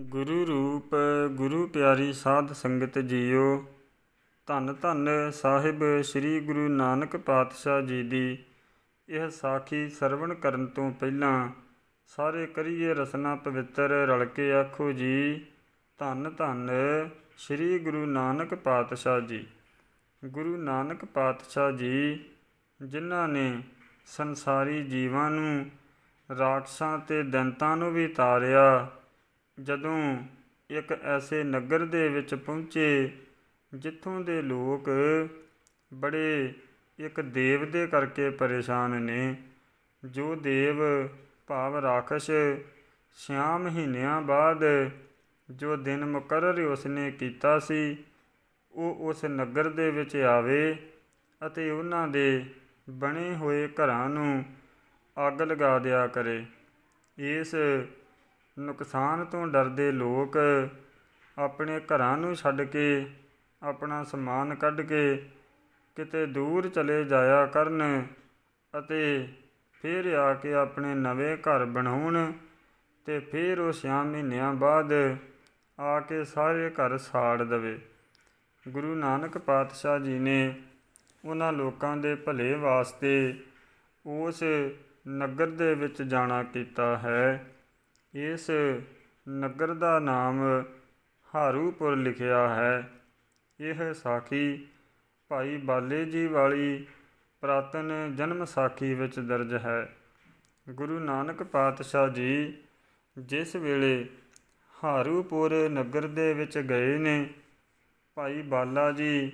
ਗੁਰੂ ਰੂਪ, ਗੁਰੂ ਪਿਆਰੀ ਸਾਧ ਸੰਗਤ ਜੀਓ। ਧੰਨ ਧੰਨ ਸਾਹਿਬ ਸ੍ਰੀ ਗੁਰੂ ਨਾਨਕ ਪਾਤਸ਼ਾਹ ਜੀ ਦੀ। ਇਹ ਸਾਖੀ ਸਰਵਣ ਕਰਨ ਤੋਂ ਪਹਿਲਾਂ ਸਾਰੇ ਕਰੀਏ ਰਸਨਾ ਪਵਿੱਤਰ ਰਲ ਕੇ ਆਖੋ ਜੀ। ਧੰਨ ਧੰਨ ਸ੍ਰੀ ਗੁਰੂ ਨਾਨਕ ਪਾਤਸ਼ਾਹ ਜੀ। ਗੁਰੂ ਨਾਨਕ ਪਾਤਸ਼ਾਹ ਜੀ, ਜਿਨ੍ਹਾਂ ਨੇ ਸੰਸਾਰੀ ਜੀਵਾਂ ਨੂੰ ਰਾਖਸ਼ਾਂ ਤੇ ਦੈਂਤਾਂ ਨੂੰ ਵੀ ਤਾਰਿਆ ਜਦੋਂ ਇੱਕ ਐਸੇ ਨਗਰ ਦੇ ਵਿੱਚ ਪਹੁੰਚੇ, ਜਿੱਥੋਂ ਦੇ ਲੋਕ ਬੜੇ ਇੱਕ ਦੇਵ ਦੇ ਕਰਕੇ ਪਰੇਸ਼ਾਨ ਨੇ, ਜੋ ਦੇਵ ਭਾਵ ਰਾਖਸ਼ ਛਿਆ ਮਹੀਨਿਆਂ ਬਾਅਦ ਜੋ ਦਿਨ ਮੁਕਰਰ ਉਸਨੇ ਕੀਤਾ ਸੀ, ਉਹ ਉਸ ਨਗਰ ਦੇ ਵਿੱਚ ਆਵੇ ਅਤੇ ਉਹਨਾਂ ਦੇ ਬਣੇ ਹੋਏ ਘਰਾਂ ਨੂੰ ਅੱਗ ਲਗਾ ਦਿਆ ਕਰੇ। ਇਸ ਨੁਕਸਾਨ ਤੋਂ ਡਰਦੇ ਲੋਕ ਆਪਣੇ ਘਰਾਂ ਨੂੰ ਛੱਡ ਕੇ, ਆਪਣਾ ਸਮਾਨ ਕੱਢ ਕੇ ਕਿਤੇ ਦੂਰ ਚਲੇ ਜਾਇਆ ਕਰਨ ਅਤੇ ਫਿਰ ਆ ਕੇ ਆਪਣੇ ਨਵੇਂ ਘਰ ਬਣਾਉਣ ਅਤੇ ਫਿਰ ਉਹ ਛੇ ਮਹੀਨਿਆਂ ਬਾਅਦ ਆ ਕੇ ਸਾਰੇ ਘਰ ਸਾੜ ਦੇਵੇ। ਗੁਰੂ ਨਾਨਕ ਪਾਤਸ਼ਾਹ ਜੀ ਨੇ ਉਹਨਾਂ ਲੋਕਾਂ ਦੇ ਭਲੇ ਵਾਸਤੇ ਉਸ ਨਗਰ ਦੇ ਵਿੱਚ ਜਾਣਾ ਕੀਤਾ ਹੈ। ਇਸ ਨਗਰ ਦਾ ਨਾਮ ਹਾਰੂਪੁਰ ਲਿਖਿਆ ਹੈ। ਇਹ ਸਾਖੀ ਭਾਈ ਬਾਲੇ ਜੀ ਵਾਲੀ ਪ੍ਰਾਤਨ ਜਨਮ ਸਾਖੀ ਵਿੱਚ ਦਰਜ ਹੈ। ਗੁਰੂ ਨਾਨਕ ਪਾਤਸ਼ਾਹ ਜੀ ਜਿਸ ਵੇਲੇ ਹਾਰੂਪੁਰ ਨਗਰ ਦੇ ਵਿੱਚ ਗਏ ਨੇ, ਭਾਈ ਬਾਲਾ ਜੀ,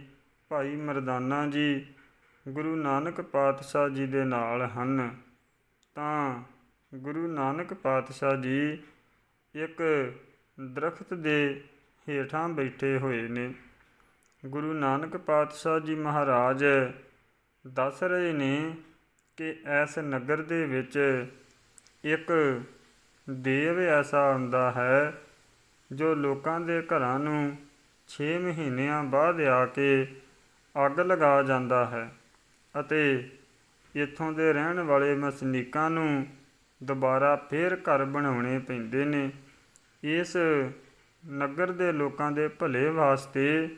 ਭਾਈ ਮਰਦਾਨਾ ਜੀ, ਗੁਰੂ ਨਾਨਕ ਪਾਤਸ਼ਾਹ ਜੀ ਦੇ ਨਾਲ ਹਨ। ਤਾਂ ਗੁਰੂ ਨਾਨਕ ਪਾਤਸ਼ਾਹ ਜੀ ਇੱਕ ਦਰਖਤ ਦੇ ਹੇਠਾਂ ਬੈਠੇ ਹੋਏ ਨੇ। ਗੁਰੂ ਨਾਨਕ ਪਾਤਸ਼ਾਹ ਜੀ ਮਹਾਰਾਜ ਦੱਸ ਰਹੇ ਨੇ ਕਿ ਇਸ ਨਗਰ ਦੇ ਵਿੱਚ ਇੱਕ ਦੇਵ ਐਸਾ ਹੁੰਦਾ ਹੈ ਜੋ ਲੋਕਾਂ ਦੇ ਘਰਾਂ ਨੂੰ 6 ਮਹੀਨਿਆਂ ਬਾਅਦ ਆ ਕੇ ਅੱਗ ਲਗਾ ਜਾਂਦਾ ਹੈ ਅਤੇ ਇੱਥੋਂ ਦੇ ਰਹਿਣ ਵਾਲੇ ਮਸਨੀਕਾਂ ਨੂੰ ਦੁਬਾਰਾ ਫੇਰ ਘਰ ਬਣਾਉਣੇ ਪੈਂਦੇ ਨੇ। ਇਸ ਨਗਰ ਦੇ ਲੋਕਾਂ ਦੇ ਭਲੇ ਵਾਸਤੇ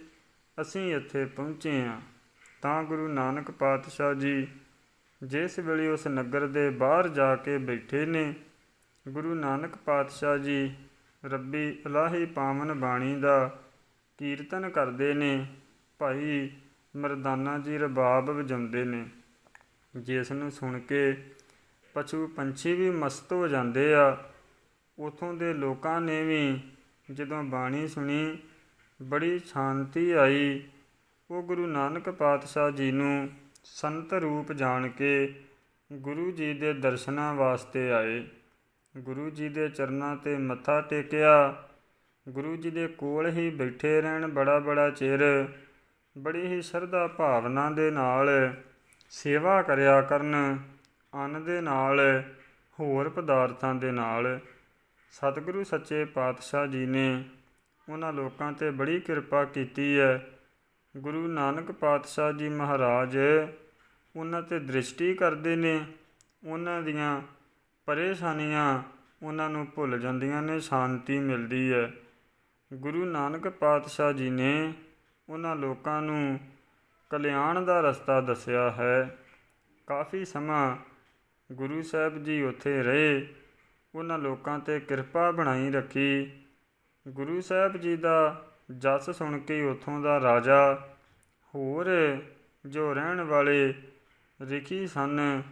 ਅਸੀਂ ਇੱਥੇ ਪਹੁੰਚੇ ਹਾਂ। ਤਾਂ ਗੁਰੂ ਨਾਨਕ ਪਾਤਸ਼ਾਹ ਜੀ ਜਿਸ ਵੇਲੇ ਉਸ ਨਗਰ ਦੇ ਬਾਹਰ ਜਾ ਕੇ ਬੈਠੇ ਨੇ, ਗੁਰੂ ਨਾਨਕ ਪਾਤਸ਼ਾਹ ਜੀ ਰੱਬੀ ਇਲਾਹੀ ਪਾਵਨ ਬਾਣੀ ਦਾ ਕੀਰਤਨ ਕਰਦੇ ਨੇ, ਭਾਈ ਮਰਦਾਨਾ ਜੀ ਰਬਾਬ ਵਜਾਉਂਦੇ ਨੇ। ਜਿਸ ਨੂੰ ਸੁਣ ਕੇ ਪਸ਼ੂ ਪੰਛੀ ਵੀ ਮਸਤ ਹੋ ਜਾਂਦੇ ਆ। ਉਥੋਂ ਦੇ ਲੋਕਾਂ ਨੇ ਵੀ ਜਦੋਂ ਬਾਣੀ ਸੁਣੀ, ਬੜੀ ਸ਼ਾਂਤੀ ਆਈ। ਉਹ ਗੁਰੂ ਨਾਨਕ ਪਾਤਸ਼ਾਹ ਜੀ ਨੂੰ ਸੰਤ ਰੂਪ ਜਾਣ ਕੇ ਗੁਰੂ ਜੀ ਦੇ ਦਰਸ਼ਨਾਂ ਵਾਸਤੇ ਆਏ। ਗੁਰੂ ਜੀ ਦੇ ਚਰਨਾਂ ਤੇ ਮੱਥਾ ਟੇਕਿਆ। ਗੁਰੂ ਜੀ ਦੇ ਕੋਲ ਹੀ ਬੈਠੇ ਰਹਿਣ ਬੜਾ ਬੜਾ ਚਿਰ, ਬੜੀ ਹੀ ਸ਼ਰਧਾ ਭਾਵਨਾ ਦੇ ਨਾਲ ਸੇਵਾ ਕਰਿਆ ਕਰਨ। ਅੰਨ ਦੇ ਨਾਲ, ਹੋਰ ਪਦਾਰਥਾਂ ਦੇ ਨਾਲ, ਸਤਿਗੁਰੂ ਸੱਚੇ ਪਾਤਸ਼ਾਹ ਜੀ ਨੇ ਉਹਨਾਂ ਲੋਕਾਂ ਤੇ ਬੜੀ ਕਿਰਪਾ ਕੀਤੀ ਹੈ। ਗੁਰੂ ਨਾਨਕ ਪਾਤਸ਼ਾਹ ਜੀ ਮਹਾਰਾਜ ਉਹਨਾਂ ਤੇ ਦ੍ਰਿਸ਼ਟੀ ਕਰਦੇ ਨੇ। ਉਹਨਾਂ ਦੀਆਂ ਪਰੇਸ਼ਾਨੀਆਂ ਉਹਨਾਂ ਨੂੰ ਭੁੱਲ ਜਾਂਦੀਆਂ ਨੇ, ਸ਼ਾਂਤੀ ਮਿਲਦੀ ਹੈ। ਗੁਰੂ ਨਾਨਕ ਪਾਤਸ਼ਾਹ ਜੀ ਨੇ ਉਹਨਾਂ ਲੋਕਾਂ ਨੂੰ ਕਲਿਆਣ ਦਾ ਰਸਤਾ ਦੱਸਿਆ ਹੈ। ਕਾਫੀ ਸਮਾਂ ਗੁਰੂ ਸਾਹਿਬ ਜੀ ਉੱਥੇ ਰਹੇ। ਉਹਨਾਂ ਲੋਕਾਂ ਤੇ ਕਿਰਪਾ ਬਣਾਈ ਰੱਖੀ। ਗੁਰੂ ਸਾਹਿਬ ਜੀ ਦਾ ਜਸ ਸੁਣ ਕੇ ਉੱਥੋਂ ਦਾ ਰਾਜਾ, ਹੋਰ ਜੋ ਰਹਿਣ ਵਾਲੇ ਰਿਖੀ ਸਨ,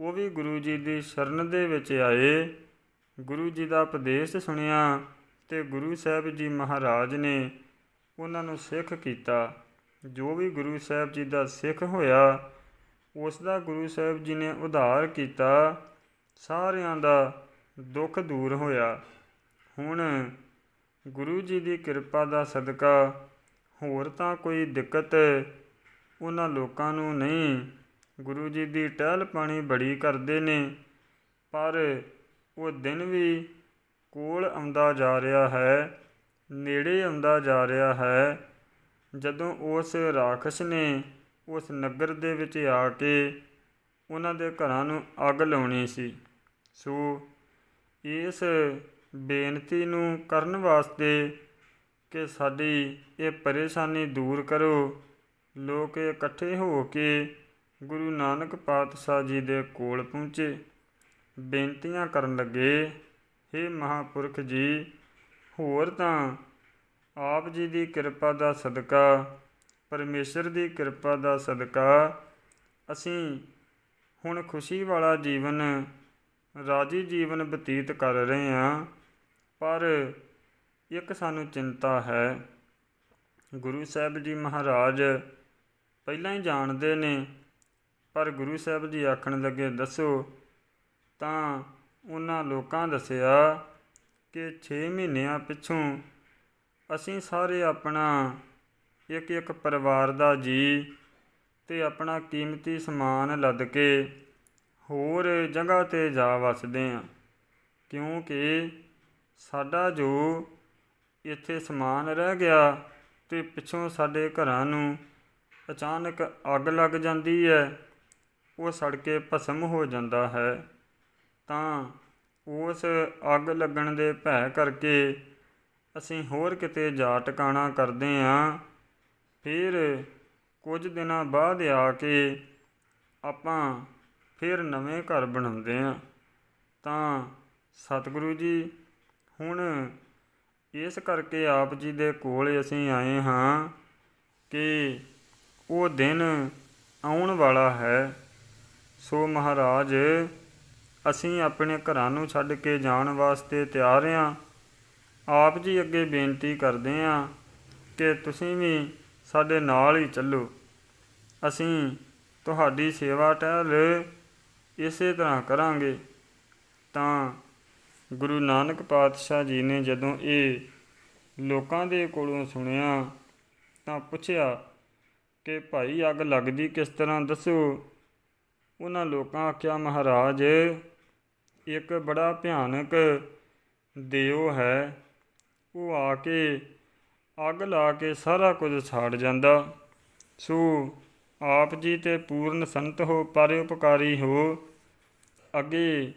ਉਹ ਵੀ ਗੁਰੂ ਜੀ ਦੀ ਸ਼ਰਨ ਦੇ ਵਿੱਚ ਆਏ। ਗੁਰੂ ਜੀ ਦਾ ਉਪਦੇਸ਼ ਸੁਣਿਆ ਤੇ ਗੁਰੂ ਸਾਹਿਬ ਜੀ ਮਹਾਰਾਜ ਨੇ ਉਹਨਾਂ ਨੂੰ ਸਿੱਖ ਕੀਤਾ। ਜੋ ਵੀ ਗੁਰੂ ਸਾਹਿਬ ਜੀ ਦਾ ਸਿੱਖ ਹੋਇਆ ਉਸ ਦਾ ਗੁਰੂ ਸਾਹਿਬ ਜੀ ਨੇ ਉਧਾਰ ਕੀਤਾ, ਸਾਰਿਆਂ ਦਾ ਦੁੱਖ ਦੂਰ ਹੋਇਆ। ਹੁਣ ਗੁਰੂ ਜੀ ਦੀ ਕਿਰਪਾ ਦਾ ਸਦਕਾ ਹੋਰ ਤਾਂ ਕੋਈ ਦਿੱਕਤ ਉਹਨਾਂ ਲੋਕਾਂ ਨੂੰ ਨਹੀਂ। ਗੁਰੂ ਜੀ ਦੀ ਟਹਿਲ ਪਾਣੀ ਬੜੀ ਕਰਦੇ ਨੇ, ਪਰ ਉਹ ਦਿਨ ਵੀ ਕੋਲ ਆਉਂਦਾ ਜਾ ਰਿਹਾ ਹੈ, ਨੇੜੇ ਆਉਂਦਾ ਜਾ ਰਿਹਾ ਹੈ। ਜਦੋਂ ਉਸ ਰਾਖਸ਼ ਨੇ ਉਸ ਨਗਰ ਦੇ ਵਿੱਚ ਆ ਕੇ ਉਹਨਾਂ ਦੇ ਘਰਾਂ ਨੂੰ ਅੱਗ ਲਾਉਣੀ ਸੀ। ਸੋ ਇਸ ਬੇਨਤੀ ਨੂੰ ਕਰਨ ਵਾਸਤੇ ਕਿ ਸਾਡੀ ਇਹ ਪਰੇਸ਼ਾਨੀ ਦੂਰ ਕਰੋ। ਲੋਕ ਇਕੱਠੇ ਹੋ ਕੇ ਗੁਰੂ ਨਾਨਕ ਪਾਤਸ਼ਾਹ ਜੀ ਦੇ ਕੋਲ ਪਹੁੰਚੇ। ਬੇਨਤੀਆਂ ਕਰਨ ਲੱਗੇ हे ਮਹਾਪੁਰਖ ਜੀ, ਹੋਰ ਤਾਂ ਆਪ ਜੀ ਦੀ ਕਿਰਪਾ ਦਾ ਸਦਕਾ ਪਰਮੇਸ਼ਰ ਦੀ ਕਿਰਪਾ ਦਾ ਸਦਕਾ ਅਸੀਂ ਹੁਣ ਖੁਸ਼ੀ ਵਾਲਾ ਜੀਵਨ, ਰਾਜੀ ਜੀਵਨ ਬਤੀਤ ਕਰ ਰਹੇ ਹਾਂ। ਪਰ ਇੱਕ ਸਾਨੂੰ ਚਿੰਤਾ ਹੈ। ਗੁਰੂ ਸਾਹਿਬ ਜੀ ਮਹਾਰਾਜ ਪਹਿਲਾਂ ਹੀ ਜਾਣਦੇ ਨੇ, ਪਰ ਗੁਰੂ ਸਾਹਿਬ ਜੀ ਆਖਣ ਲੱਗੇ, ਦੱਸੋ। ਤਾਂ ਉਹਨਾਂ ਲੋਕਾਂ ਦੱਸਿਆ ਕਿ 6 ਮਹੀਨਿਆਂ ਪਿੱਛੋਂ ਅਸੀਂ ਸਾਰੇ ਆਪਣਾ ਇੱਕ ਇੱਕ ਪਰਿਵਾਰ ਦਾ ਜੀ ਤੇ ਆਪਣਾ ਕੀਮਤੀ ਸਮਾਨ ਲੱਦ ਕੇ ਹੋਰ ਜਗ੍ਹਾ ਤੇ ਜਾ ਵਸਦੇ ਹਾਂ ਕਿਉਂਕਿ ਸਾਡਾ ਜੋ ਇੱਥੇ ਸਮਾਨ ਰਹਿ ਗਿਆ ਤੇ ਪਿੱਛੋਂ ਸਾਡੇ ਘਰਾਂ ਨੂੰ ਅਚਾਨਕ ਅੱਗ ਲੱਗ ਜਾਂਦੀ ਹੈ, ਉਹ ਸੜ ਕੇ ਭਸਮ ਹੋ ਜਾਂਦਾ ਹੈ। ਤਾਂ ਉਸ ਅੱਗ ਲੱਗਣ ਦੇ ਭੈ ਕਰਕੇ ਅਸੀਂ ਹੋਰ ਕਿਤੇ ਜਾ ਟਿਕਾਣਾ ਕਰਦੇ ਹਾਂ ਫਿਰ ਕੁਝ ਦਿਨਾਂ ਬਾਅਦ ਆ ਕੇ ਆਪਾਂ ਫਿਰ ਨਵੇਂ ਘਰ ਬਣਾਉਂਦੇ ਹਾਂ। ਤਾਂ ਸਤਿਗੁਰੂ ਜੀ, ਹੁਣ ਇਸ ਕਰਕੇ ਆਪ ਜੀ ਦੇ ਕੋਲ ਅਸੀਂ ਆਏ ਹਾਂ ਕਿ ਉਹ ਦਿਨ ਆਉਣ ਵਾਲਾ ਹੈ। ਸੋ ਮਹਾਰਾਜ, ਅਸੀਂ ਆਪਣੇ ਘਰਾਂ ਨੂੰ ਛੱਡ ਕੇ ਜਾਣ ਵਾਸਤੇ ਤਿਆਰ ਹਾਂ। ਆਪ ਜੀ ਅੱਗੇ ਬੇਨਤੀ ਕਰਦੇ ਹਾਂ ਕਿ ਤੁਸੀਂ ਵੀ ਸਾਡੇ ਨਾਲ ਹੀ ਚੱਲੋ। ਅਸੀਂ ਤੁਹਾਡੀ ਸੇਵਾ ਟਹਿਲ ਇਸੇ ਤਰ੍ਹਾਂ ਕਰਾਂਗੇ। ਤਾਂ ਗੁਰੂ ਨਾਨਕ ਪਾਤਸ਼ਾਹ ਜੀ ਨੇ ਜਦੋਂ ਇਹ ਲੋਕਾਂ ਦੇ ਕੋਲੋਂ ਸੁਣਿਆ ਤਾਂ ਪੁੱਛਿਆ ਕਿ ਭਾਈ ਅੱਗ ਲੱਗਦੀ ਕਿਸ ਤਰ੍ਹਾਂ? ਦੱਸੋ। ਉਹਨਾਂ ਲੋਕਾਂ ਆਖਿਆ, ਮਹਾਰਾਜ, ਇੱਕ ਬੜਾ ਭਿਆਨਕ ਦੇਵ ਹੈ। ਉਹ ਆ ਕੇ ਅੱਗ ਲਾ ਕੇ ਸਾਰਾ ਕੁਝ ਸਾੜ ਜਾਂਦਾ। ਸੋ, ਆਪ ਜੀ ਤੇ ਪੂਰਨ ਸੰਤ ਹੋ ਪਰਉਪਕਾਰੀ ਹੋ। ਅੱਗੇ,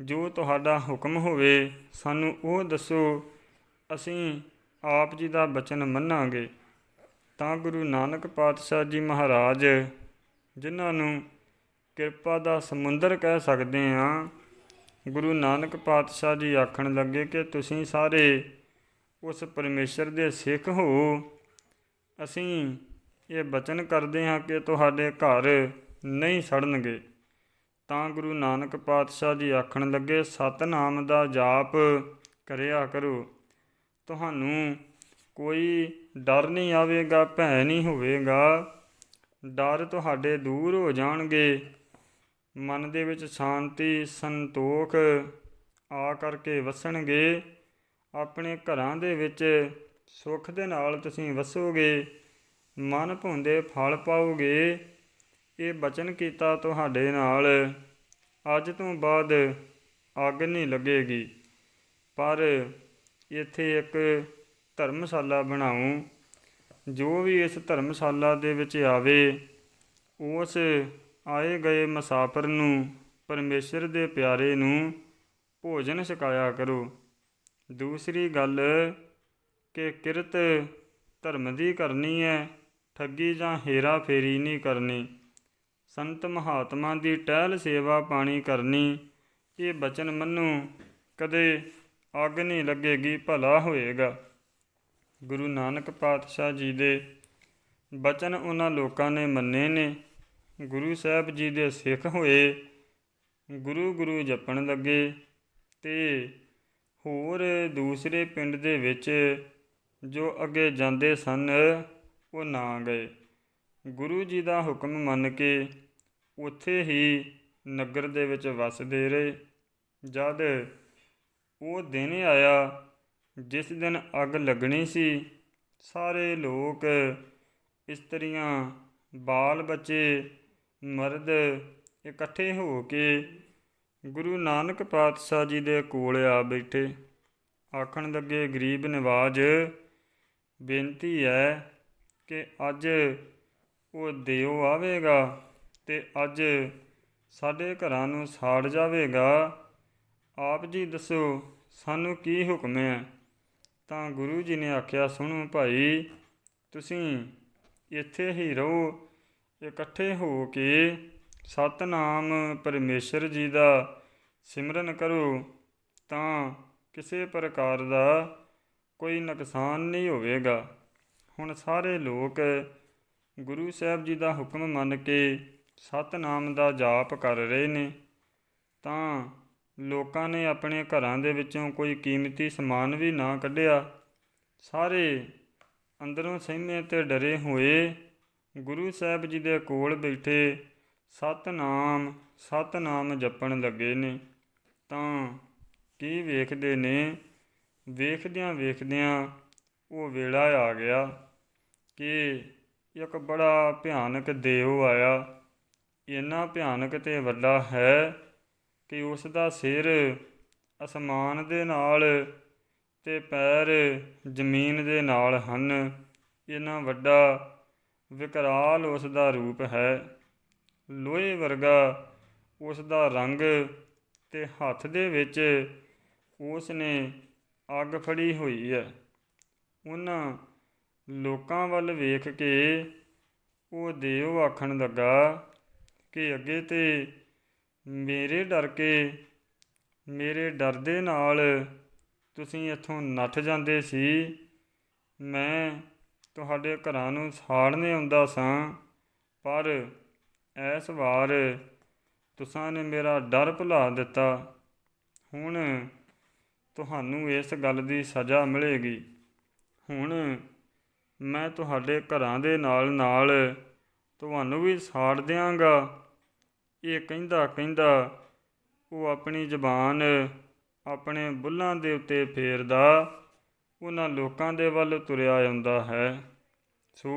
ਜੋ ਤੁਹਾਡਾ ਹੁਕਮ ਹੋਵੇ, ਸਾਨੂੰ ਉਹ ਦੱਸੋ, ਅਸੀਂ ਆਪ ਜੀ ਦਾ ਬਚਨ ਮੰਨਾਂਗੇ। ਤਾਂ ਗੁਰੂ ਨਾਨਕ ਪਾਤਸ਼ਾਹ ਜੀ ਮਹਾਰਾਜ, ਜਿਨ੍ਹਾਂ ਨੂੰ ਕਿਰਪਾ ਦਾ ਸਮੁੰਦਰ ਕਹਿ ਸਕਦੇ ਹਾਂ, ਗੁਰੂ ਨਾਨਕ ਪਾਤਸ਼ਾਹ ਜੀ ਆਖਣ ਲੱਗੇ ਕਿ ਤੁਸੀਂ ਸਾਰੇ ਉਸ ਪਰਮੇਸ਼ਰ ਦੇ ਸਿੱਖ ਹੋ। ਅਸੀਂ ਇਹ ਬਚਨ ਕਰਦੇ ਹਾਂ ਕਿ ਤੁਹਾਡੇ ਘਰ ਨਹੀਂ ਸੜਨਗੇ। ਤਾਂ ਗੁਰੂ ਨਾਨਕ ਪਾਤਸ਼ਾਹ ਜੀ ਆਖਣ ਲੱਗੇ, ਸਤਨਾਮ ਦਾ ਜਾਪ ਕਰਿਆ ਕਰੋ। ਤੁਹਾਨੂੰ ਕੋਈ ਡਰ ਨਹੀਂ ਆਵੇਗਾ, ਭੈ ਨਹੀਂ ਹੋਵੇਗਾ। ਡਰ ਤੁਹਾਡੇ ਦੂਰ ਹੋ ਜਾਣਗੇ। ਮਨ ਦੇ ਵਿੱਚ ਸ਼ਾਂਤੀ, ਸੰਤੋਖ ਆ ਕਰਕੇ ਵਸਣਗੇ। ਆਪਣੇ ਘਰਾਂ ਦੇ ਵਿੱਚ ਸੁੱਖ ਦੇ ਨਾਲ ਤੁਸੀਂ ਵਸੋਗੇ, ਮਨ ਭੁੰਦੇ ਫਲ ਪਾਓਗੇ। ਇਹ ਬਚਨ ਕੀਤਾ ਤੁਹਾਡੇ ਨਾਲ। ਅੱਜ ਤੋਂ ਬਾਅਦ ਅੱਗ ਨਹੀਂ ਲੱਗੇਗੀ। ਪਰ ਇੱਥੇ ਇੱਕ ਧਰਮਸ਼ਾਲਾ ਬਣਾਉ। ਜੋ ਵੀ ਇਸ ਧਰਮਸ਼ਾਲਾ ਦੇ ਵਿੱਚ ਆਵੇ, ਉਸ ਆਏ ਗਏ ਮੁਸਾਫਰ ਨੂੰ, ਪਰਮੇਸ਼ਰ ਦੇ ਪਿਆਰੇ ਨੂੰ ਭੋਜਨ ਛਕਾਇਆ ਕਰੋ। ਦੂਸਰੀ ਗੱਲ ਕਿ ਕਿਰਤ ਧਰਮ ਦੀ ਕਰਨੀ ਹੈ, ਠੱਗੀ ਜਾਂ ਹੇਰਾ ਫੇਰੀ ਨਹੀਂ ਕਰਨੀ। ਸੰਤ ਮਹਾਤਮਾ ਦੀ ਟਹਿਲ ਸੇਵਾ ਪਾਣੀ ਕਰਨੀ, ਇਹ ਬਚਨ ਮੰਨੋ ਕਦੇ ਅੱਗ ਨਹੀਂ ਲੱਗੇਗੀ, ਭਲਾ ਹੋਏਗਾ। ਗੁਰੂ ਨਾਨਕ ਪਾਤਸ਼ਾਹ ਜੀ ਦੇ ਬਚਨ ਉਹਨਾਂ ਲੋਕਾਂ ਨੇ ਮੰਨੇ ਨੇ। ਗੁਰੂ ਸਾਹਿਬ ਜੀ ਦੇ ਸਿੱਖ ਹੋਏ, ਗੁਰੂ ਗੁਰੂ ਜਪਣ ਲੱਗੇ ਤੇ ਹੋਰ ਦੂਸਰੇ ਪਿੰਡ ਦੇ ਵਿੱਚ ਜੋ ਅੱਗੇ ਜਾਂਦੇ ਸਨ, ਉਹ ਨਾ ਗਏ। ਗੁਰੂ ਜੀ ਦਾ ਹੁਕਮ ਮੰਨ ਕੇ ਉੱਥੇ ਹੀ ਨਗਰ ਦੇ ਵਿੱਚ ਵਸਦੇ ਰਹੇ। ਜਦ ਉਹ ਦਿਨ ਆਇਆ, ਜਿਸ ਦਿਨ ਅੱਗ ਲੱਗਣੀ ਸੀ, ਸਾਰੇ ਲੋਕ ਇਸਤਰੀਆਂ, ਬਾਲ ਬੱਚੇ, ਮਰਦ ਇਕੱਠੇ ਹੋ ਕੇ ਗੁਰੂ ਨਾਨਕ ਪਾਤਸ਼ਾਹ ਜੀ ਦੇ ਕੋਲ ਆ ਬੈਠੇ। ਆਖਣ ਲੱਗੇ, ਗਰੀਬ ਨਿਵਾਜ, ਬੇਨਤੀ ਹੈ ਕਿ ਅੱਜ ਉਹ ਦਿਓ ਆਵੇਗਾ ਤੇ ਅੱਜ ਸਾਡੇ ਘਰਾਂ ਨੂੰ ਸਾੜ ਜਾਵੇਗਾ। ਆਪ ਜੀ ਦੱਸੋ, ਸਾਨੂੰ ਕੀ ਹੁਕਮ ਹੈ ਤਾਂ ਗੁਰੂ ਜੀ ਨੇ ਆਖਿਆ, ਸੁਣੋ ਭਾਈ, ਤੁਸੀਂ ਇੱਥੇ ਹੀ ਰਹੋ, ਇਕੱਠੇ ਹੋ ਕੇ ਸਤਨਾਮ ਪਰਮੇਸ਼ਰ ਜੀ ਦਾ ਸਿਮਰਨ ਕਰੋ, ਤਾਂ ਕਿਸੇ ਪ੍ਰਕਾਰ ਦਾ ਕੋਈ ਨੁਕਸਾਨ ਨਹੀਂ ਹੋਵੇਗਾ। ਹੁਣ ਸਾਰੇ ਲੋਕ ਗੁਰੂ ਸਾਹਿਬ ਜੀ ਦਾ ਹੁਕਮ ਮੰਨ ਕੇ ਸਤਨਾਮ ਦਾ ਜਾਪ ਕਰ ਰਹੇ ਨੇ। ਤਾਂ ਲੋਕਾਂ ਨੇ ਆਪਣੇ ਘਰਾਂ ਦੇ ਵਿੱਚੋਂ ਕੋਈ ਕੀਮਤੀ ਸਮਾਨ ਵੀ ਨਾ ਕੱਢਿਆ। ਸਾਰੇ ਅੰਦਰੋਂ ਸਹਿਮੇ ਤੇ ਡਰੇ ਹੋਏ ਗੁਰੂ ਸਾਹਿਬ ਜੀ ਦੇ ਕੋਲ ਬੈਠੇ ਸਤਨਾਮ ਸਤਨਾਮ ਜਪਣ ਲੱਗੇ ਨੇ। ਤਾਂ ਕੀ ਵੇਖਦੇ ਨੇ? ਵੇਖਦਿਆਂ ਵੇਖਦਿਆਂ ਉਹ ਵੇਲਾ ਆ ਗਿਆ ਕਿ ਇੱਕ ਬੜਾ ਭਿਆਨਕ ਦੇਵ ਆਇਆ। ਇੰਨਾ ਭਿਆਨਕ ਤੇ ਵੱਡਾ ਹੈ ਕਿ ਉਸ ਦਾ ਸਿਰ ਅਸਮਾਨ ਦੇ ਨਾਲ ਤੇ ਪੈਰ ਜ਼ਮੀਨ ਦੇ ਨਾਲ ਹਨ। ਇੰਨਾ ਵੱਡਾ ਵਿਕਰਾਲ ਉਸ ਦਾ ਰੂਪ ਹੈ। ਲੋਹੇ ਵਰਗਾ ਉਸ ਦਾ ਰੰਗ ਤੇ ਹੱਥ ਦੇ ਵਿੱਚ ਉਸ ਨੇ ਅੱਗ ਫੜੀ ਹੋਈ ਹੈ। ਉਹਨਾਂ ਲੋਕਾਂ ਵੱਲ ਵੇਖ ਕੇ ਉਹ ਦੇਵ ਆਖਣ ਲੱਗਾ ਕਿ ਅੱਗੇ ਤੇ ਮੇਰੇ ਡਰ ਕੇ, ਮੇਰੇ ਡਰ ਦੇ ਨਾਲ ਤੁਸੀਂ ਇੱਥੋਂ ਨੱਠ ਜਾਂਦੇ ਸੀ। ਮੈਂ ਤੁਹਾਡੇ ਘਰਾਂ ਨੂੰ ਸਾੜਨੇ ਆਉਂਦਾ ਸਾਂ, ਪਰ ਇਸ ਵਾਰ ਤੁਸਾਂ ਨੇ ਮੇਰਾ ਡਰ ਭੁਲਾ ਦਿੱਤਾ। ਹੁਣ ਤੁਹਾਨੂੰ ਇਸ ਗੱਲ ਦੀ ਸਜ਼ਾ ਮਿਲੇਗੀ। ਹੁਣ ਮੈਂ ਤੁਹਾਡੇ ਘਰਾਂ ਦੇ ਨਾਲ ਨਾਲ ਤੁਹਾਨੂੰ ਵੀ ਸਾੜ ਦਿਆਂਗਾ। ਇਹ ਕਹਿੰਦਾ ਕਹਿੰਦਾ ਉਹ ਆਪਣੀ ਜ਼ਬਾਨ ਆਪਣੇ ਬੁੱਲਾਂ ਦੇ ਉੱਤੇ ਫੇਰਦਾ, ਉਹਨਾਂ ਲੋਕਾਂ ਦੇ ਵੱਲ ਤੁਰਿਆ ਆਉਂਦਾ ਹੈ। ਸੋ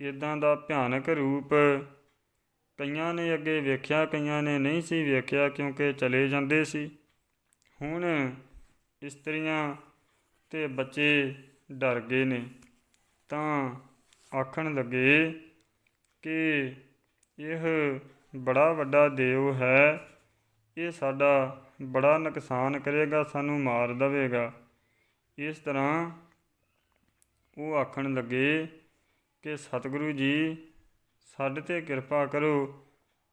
ਇਦਾਂ ਦਾ ਭਿਆਨਕ ਰੂਪ ਕਈਆਂ ਨੇ ਅੱਗੇ ਵੇਖਿਆ, ਕਈਆਂ ਨੇ ਨਹੀਂ ਸੀ ਵੇਖਿਆ ਕਿਉਂਕਿ ਚਲੇ ਜਾਂਦੇ ਸੀ। ਹੁਣ ਇਸਤਰੀਆਂ ਤੇ ਬੱਚੇ ਡਰ ਗਏ ਨੇ। ਤਾਂ ਆਖਣ ਲੱਗੇ ਕਿ ਇਹ ਬੜਾ ਵੱਡਾ ਦੇਵ ਹੈ। ਇਹ ਸਾਡਾ ਬੜਾ ਨੁਕਸਾਨ ਕਰੇਗਾ, ਸਾਨੂੰ ਮਾਰ ਦੇਵੇਗਾ। ਇਸ ਤਰ੍ਹਾਂ ਉਹ ਆਖਣ ਲੱਗੇ ਕਿ ਸਤਿਗੁਰੂ ਜੀ ਸਾਡੇ ਤੇ ਕਿਰਪਾ ਕਰੋ।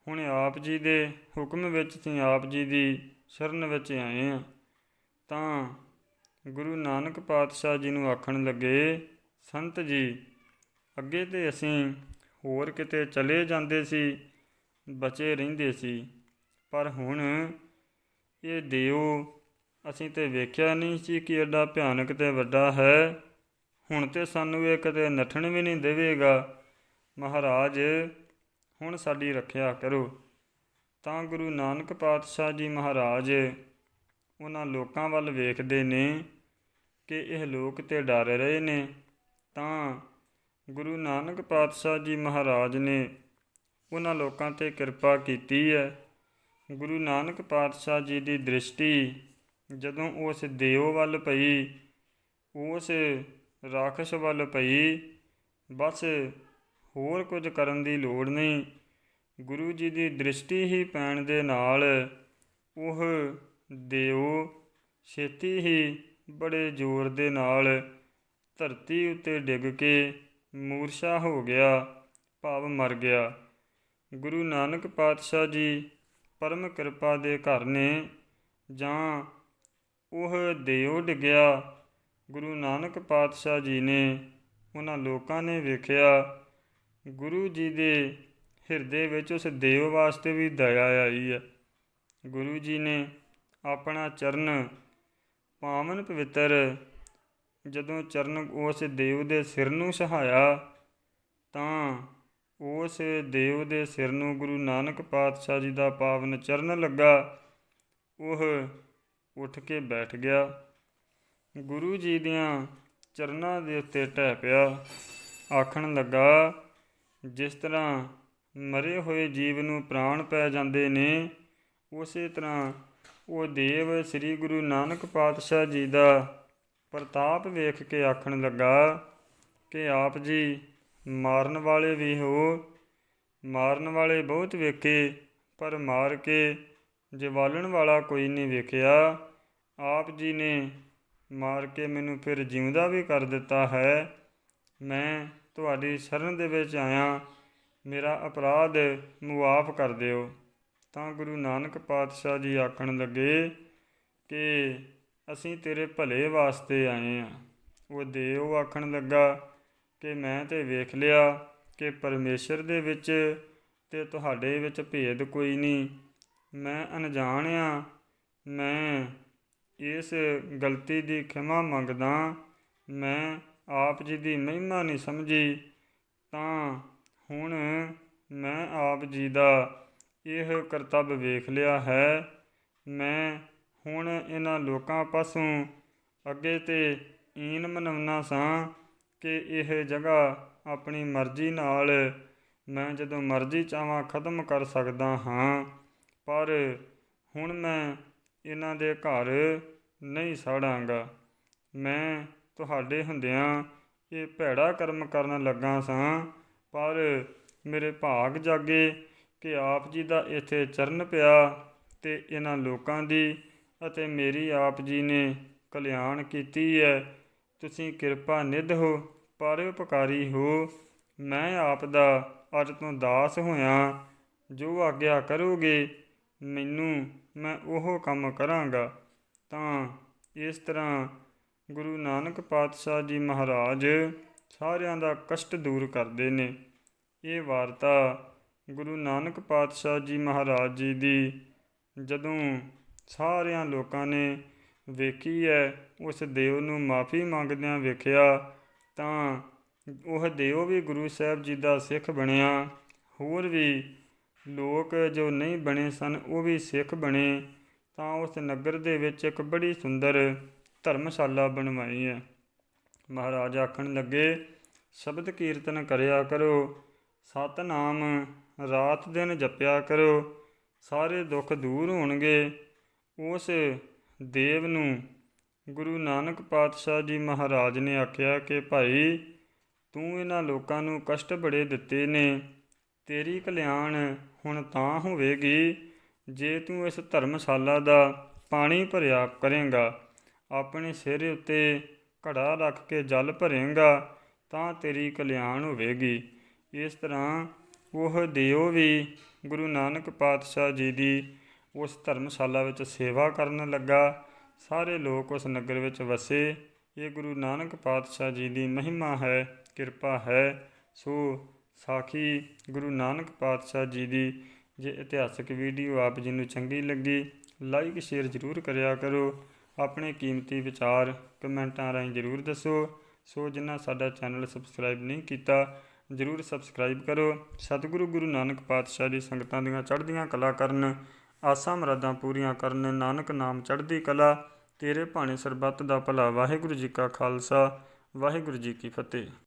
ਹੁਣ ਆਪ ਜੀ ਦੇ ਹੁਕਮ ਵਿੱਚ ਅਸੀਂ ਆਪ ਜੀ ਦੀ ਸ਼ਰਨ ਵਿੱਚ ਆਏ ਹਾਂ ਤਾਂ ਗੁਰੂ ਨਾਨਕ ਪਾਤਸ਼ਾਹ ਜੀ ਨੂੰ ਆਖਣ ਲੱਗੇ, ਸੰਤ ਜੀ, ਅੱਗੇ ਤੇ ਅਸੀਂ ਹੋਰ ਕਿਤੇ ਚਲੇ ਜਾਂਦੇ ਸੀ, ਬਚੇ ਰਹਿੰਦੇ ਸੀ। ਪਰ ਹੁਣ ਇਹ ਦਿਓ, ਅਸੀਂ ਤੇ ਵੇਖਿਆ ਨਹੀਂ ਸੀ ਕਿ ਐਡਾ ਭਿਆਨਕ ਤੇ ਵੱਡਾ ਹੈ। ਹੁਣ ਤੇ ਸਾਨੂੰ ਇਹ ਕਦੇ ਨੱਠਣ ਵੀ ਨਹੀਂ ਦੇਵੇਗਾ। ਮਹਾਰਾਜ, ਹੁਣ ਸਾਡੀ ਰੱਖਿਆ ਕਰੋ। ਤਾਂ ਗੁਰੂ ਨਾਨਕ ਪਾਤਸ਼ਾਹ ਜੀ ਮਹਾਰਾਜ, ਉਹਨਾਂ ਲੋਕਾਂ ਵੱਲ ਵੇਖਦੇ ਨੇ ਕਿ ਇਹ ਲੋਕ ਤੇ ਡਰ ਰਹੇ ਨੇ। ਤਾਂ ਗੁਰੂ ਨਾਨਕ ਪਾਤਸ਼ਾਹ ਜੀ ਮਹਾਰਾਜ ਨੇ ਉਹਨਾਂ ਲੋਕਾਂ ਤੇ ਕਿਰਪਾ ਕੀਤੀ ਹੈ। ਗੁਰੂ ਨਾਨਕ ਪਾਤਸ਼ਾਹ ਜੀ ਦੀ ਦ੍ਰਿਸ਼ਟੀ ਜਦੋਂ ਉਸ ਦੇਵ ਵੱਲ ਪਈ, ਉਸ ਰਾਖਸ਼ ਵੱਲ ਪਈ, ਬਸ ਹੋਰ ਕੁਝ ਕਰਨ ਦੀ ਲੋੜ ਨਹੀਂ। ਗੁਰੂ ਜੀ ਦੀ ਦ੍ਰਿਸ਼ਟੀ ਹੀ ਪੈਣ ਦੇ ਨਾਲ ਉਹ ਦੇਵ ਛੇਤੀ ਹੀ ਬੜੇ ਜ਼ੋਰ ਦੇ ਨਾਲ ਧਰਤੀ ਉੱਤੇ ਡਿੱਗ ਕੇ ਮੂਰਛਾ ਹੋ ਗਿਆ, ਭਾਵ ਮਰ ਗਿਆ। ਗੁਰੂ ਨਾਨਕ ਪਾਤਸ਼ਾਹ ਜੀ ਪਰਮ ਕਿਰਪਾ ਦੇ ਘਰ ਨੇ ਜਾਂ ਉਹ ਦੇਵ ਡਿੱਗਿਆ, ਗੁਰੂ ਨਾਨਕ ਪਾਤਸ਼ਾਹ ਜੀ ਨੇ ਉਹਨਾਂ ਲੋਕਾਂ ਨੇ ਵੇਖਿਆ ਗੁਰੂ ਜੀ ਦੇ ਹਿਰਦੇ ਵਿੱਚ ਉਸ ਦੇਵ ਵਾਸਤੇ ਵੀ ਦਇਆ ਆਈ ਹੈ। ਗੁਰੂ ਜੀ ਨੇ ਆਪਣਾ ਚਰਨ ਪਾਵਨ ਪਵਿੱਤਰ ਜਦੋਂ ਚਰਨ ਉਸ ਦੇਵ ਦੇ ਸਿਰ ਨੂੰ ਸਹਾਇਆ, ਤਾਂ ਉਸ ਦੇਵ ਦੇ ਸਿਰ ਨੂੰ ਗੁਰੂ ਨਾਨਕ ਪਾਤਸ਼ਾਹ ਜੀ ਦਾ ਪਾਵਨ ਚਰਨ ਲੱਗਾ। ਉਹ ਉੱਠ ਕੇ ਬੈਠ ਗਿਆ। ਗੁਰੂ ਜੀ ਦੀਆਂ ਚਰਨਾਂ ਦੇ ਉੱਤੇ ਟਹਿ ਪਿਆ। ਆਖਣ ਲੱਗਾ ਜਿਸ ਤਰ੍ਹਾਂ ਮਰੇ ਹੋਏ ਜੀਵ ਨੂੰ ਪ੍ਰਾਣ ਪੈ ਜਾਂਦੇ ਨੇ, ਉਸੇ ਤਰ੍ਹਾਂ ਉਹ ਦੇਵ ਸ੍ਰੀ ਗੁਰੂ ਨਾਨਕ ਪਾਤਸ਼ਾਹ ਜੀ ਦਾ ਪ੍ਰਤਾਪ ਵੇਖ ਕੇ ਆਖਣ ਲੱਗਾ ਕਿ ਆਪ ਜੀ ਮਾਰਨ ਵਾਲੇ ਵੀ ਹੋ, ਮਾਰਨ ਵਾਲੇ ਬਹੁਤ ਵੇਖੇ, ਪਰ ਮਾਰ ਕੇ ਜਵਾਲਣ ਵਾਲਾ ਕੋਈ ਨਹੀਂ ਵੇਖਿਆ। ਆਪ ਜੀ ਨੇ ਮਾਰ ਕੇ ਮੈਨੂੰ ਫਿਰ ਜਿਉਂਦਾ ਵੀ ਕਰ ਦਿੱਤਾ ਹੈ। ਮੈਂ ਤੁਹਾਡੀ ਸ਼ਰਨ ਦੇ ਵਿੱਚ ਆਇਆ। ਮੇਰਾ ਅਪਰਾਧ ਮੁਆਫ ਕਰ ਦਿਓ। ਤਾਂ ਗੁਰੂ ਨਾਨਕ ਪਾਤਸ਼ਾਹ ਜੀ ਆਖਣ ਲੱਗੇ ਕਿ ਅਸੀਂ ਤੇਰੇ ਭਲੇ ਵਾਸਤੇ ਆਏ ਆ। ਉਹ ਦੇਵ ਆਖਣ ਲੱਗਾ ਕਿ ਮੈਂ ਤੇ ਵੇਖ ਲਿਆ ਕਿ ਪਰਮੇਸ਼ਰ ਦੇ ਵਿੱਚ ਤੇ ਤੁਹਾਡੇ ਵਿੱਚ ਭੇਦ ਕੋਈ ਨਹੀਂ। ਮੈਂ ਅਣਜਾਣ ਆ। ਮੈਂ ਇਸ ਗਲਤੀ ਦੀ ਖਿਮਾ ਮੰਗਦਾ। ਮੈਂ ਆਪ ਜੀ ਦੀ ਮਹਿਮਾ ਨਹੀਂ ਸਮਝੀ, ਤਾਂ ਹੁਣ ਮੈਂ ਆਪ ਜੀ ਦਾ ਇਹ ਕਰਤੱਵ ਵੇਖ ਲਿਆ ਹੈ। ਮੈਂ ਹੁਣ ਇਹਨਾਂ ਲੋਕਾਂ ਪਾਸੋਂ ਅੱਗੇ ਤੇ ਈਨ ਮਨਾਉਣਾ ਸਾਂ ਕਿ ਇਹ ਜਗ੍ਹਾ ਆਪਣੀ ਮਰਜ਼ੀ ਨਾਲ ਮੈਂ ਜਦੋਂ ਮਰਜ਼ੀ ਚਾਹਾਂ ਖਤਮ ਕਰ ਸਕਦਾ ਹਾਂ, ਪਰ ਹੁਣ ਮੈਂ ਇਹਨਾਂ ਦੇ ਘਰ ਨਹੀਂ ਸਾੜਾਂਗਾ। ਮੈਂ ਤੁਹਾਡੇ ਹੁੰਦਿਆਂ ਇਹ ਭੈੜਾ ਕਰਮ ਕਰਨ ਲੱਗਾ ਸਾਂ, ਪਰ ਮੇਰੇ ਭਾਗ ਜਾਗੇ ਕਿ ਆਪ ਜੀ ਦਾ ਇੱਥੇ ਚਰਨ ਪਿਆ ਤੇ ਇਹਨਾਂ ਲੋਕਾਂ ਦੀ ਅਤੇ ਮੇਰੀ ਆਪ ਜੀ ਨੇ ਕਲਿਆਣ ਕੀਤੀ ਹੈ ਤੁਸੀਂ ਕਿਰਪਾ ਨਿਧ ਹੋ ਪਰਉਪਕਾਰੀ ਹੋ। ਮੈਂ ਆਪ ਦਾ ਅੱਜ ਤੋਂ ਦਾਸ ਹੋਇਆ। ਜੋ ਆਗਿਆ ਕਰੋਗੇ, ਮੈਨੂੰ ਮੈਂ ਉਹ ਕੰਮ ਕਰਾਂਗਾ। ਤਾਂ ਇਸ ਤਰ੍ਹਾਂ ਗੁਰੂ ਨਾਨਕ ਪਾਤਸ਼ਾਹ ਜੀ ਮਹਾਰਾਜ ਸਾਰਿਆਂ ਦਾ ਕਸ਼ਟ ਦੂਰ ਕਰਦੇ ਨੇ। ਇਹ ਵਾਰਤਾ ਗੁਰੂ ਨਾਨਕ ਪਾਤਸ਼ਾਹ ਜੀ ਮਹਾਰਾਜ ਜੀ ਦੀ ਜਦੋਂ ਸਾਰਿਆਂ ਲੋਕਾਂ ਨੇ ਵੇਖੀ ਹੈ, ਉਸ ਦੇਵ ਨੂੰ ਮਾਫੀ ਮੰਗਦਿਆਂ ਵੇਖਿਆ ਤਾਂ ਉਹ ਦੇਵ ਵੀ ਗੁਰੂ ਸਾਹਿਬ ਜੀ ਦਾ ਸਿੱਖ ਬਣਿਆ। ਹੋਰ ਵੀ ਲੋਕ ਜੋ ਨਹੀਂ ਬਣੇ ਸਨ, ਉਹ ਵੀ ਸਿੱਖ ਬਣੇ ਤਾਂ ਉਸ ਨਗਰ ਦੇ ਵਿੱਚ ਇੱਕ ਬੜੀ ਸੁੰਦਰ ਧਰਮਸ਼ਾਲਾ ਬਣਵਾਈ ਹੈ। ਮਹਾਰਾਜ ਆਖਣ ਲੱਗੇ, ਸ਼ਬਦ ਕੀਰਤਨ ਕਰਿਆ ਕਰੋ, ਸਤਨਾਮ ਰਾਤ ਦਿਨ ਜਪਿਆ ਕਰੋ, ਸਾਰੇ ਦੁੱਖ ਦੂਰ ਹੋਣਗੇ। ਉਸ ਦੇਵ ਨੂੰ ਗੁਰੂ ਨਾਨਕ ਪਾਤਸ਼ਾਹ ਜੀ ਮਹਾਰਾਜ ਨੇ ਆਖਿਆ ਕਿ, ਭਾਈ, ਤੂੰ ਇਹਨਾਂ ਲੋਕਾਂ ਨੂੰ ਕਸ਼ਟ ਬੜੇ ਦਿੱਤੇ ਨੇ। ਤੇਰੀ ਕਲਿਆਣ ਹੁਣ ਤਾਂ ਹੋਵੇਗੀ। ਜੇ ਤੂੰ ਇਸ ਧਰਮਸ਼ਾਲਾ ਦਾ ਪਾਣੀ ਭਰਿਆ ਕਰੇਗਾ ਆਪਣੇ ਸਿਰ ਉੱਤੇ ਘੜਾ ਰੱਖ ਕੇ ਜਲ ਭਰੇਗਾ, ਤਾਂ ਤੇਰੀ ਕਲਿਆਣ ਹੋਵੇਗੀ। ਇਸ ਤਰ੍ਹਾਂ ਉਹ ਦਿਓ ਵੀ ਗੁਰੂ ਨਾਨਕ ਪਾਤਸ਼ਾਹ ਜੀ ਦੀ ਉਸ ਧਰਮਸ਼ਾਲਾ ਵਿੱਚ ਸੇਵਾ ਕਰਨ ਲੱਗਾ। ਸਾਰੇ ਲੋਕ ਉਸ ਨਗਰ ਵਿੱਚ ਵਸੇ। ਇਹ ਗੁਰੂ ਨਾਨਕ ਪਾਤਸ਼ਾਹ ਜੀ ਦੀ ਮਹਿਮਾ ਹੈ, ਕਿਰਪਾ ਹੈ। ਸੋ ਸਾਖੀ ਗੁਰੂ ਨਾਨਕ ਪਾਤਸ਼ਾਹ ਜੀ ਦੀ ਜੇ ਇਤਿਹਾਸਕ ਵੀਡੀਓ ਆਪ ਜੀ ਨੂੰ ਚੰਗੀ ਲੱਗੀ, ਲਾਈਕ, ਸ਼ੇਅਰ ਜ਼ਰੂਰ ਕਰਿਆ ਕਰੋ। ਆਪਣੇ ਕੀਮਤੀ ਵਿਚਾਰ ਕਮੈਂਟਾਂ ਰਾਹੀਂ ਜ਼ਰੂਰ ਦੱਸੋ। ਸੋ ਜਿਨ੍ਹਾਂ ਸਾਡਾ ਚੈਨਲ ਸਬਸਕ੍ਰਾਈਬ ਨਹੀਂ ਕੀਤਾ, ਜ਼ਰੂਰ ਸਬਸਕ੍ਰਾਈਬ ਕਰੋ। ਸਤਿਗੁਰੂ ਗੁਰੂ ਨਾਨਕ ਪਾਤਸ਼ਾਹ ਦੀ ਸੰਗਤਾਂ ਦੀਆਂ ਚੜ੍ਹਦੀਆਂ ਕਲਾ ਕਰਨ, ਆਸਾਂ ਮੁਰਾਦਾਂ ਪੂਰੀਆਂ ਕਰਨ, ਨਾਨਕ ਨਾਮ ਚੜ੍ਹਦੀ ਕਲਾ, ਤੇਰੇ ਭਾਣੇ ਸਰਬੱਤ ਦਾ ਭਲਾ। ਵਾਹਿਗੁਰੂ ਜੀ ਕਾ ਖਾਲਸਾ, ਵਾਹਿਗੁਰੂ ਜੀ ਕੀ ਫਤਿਹ।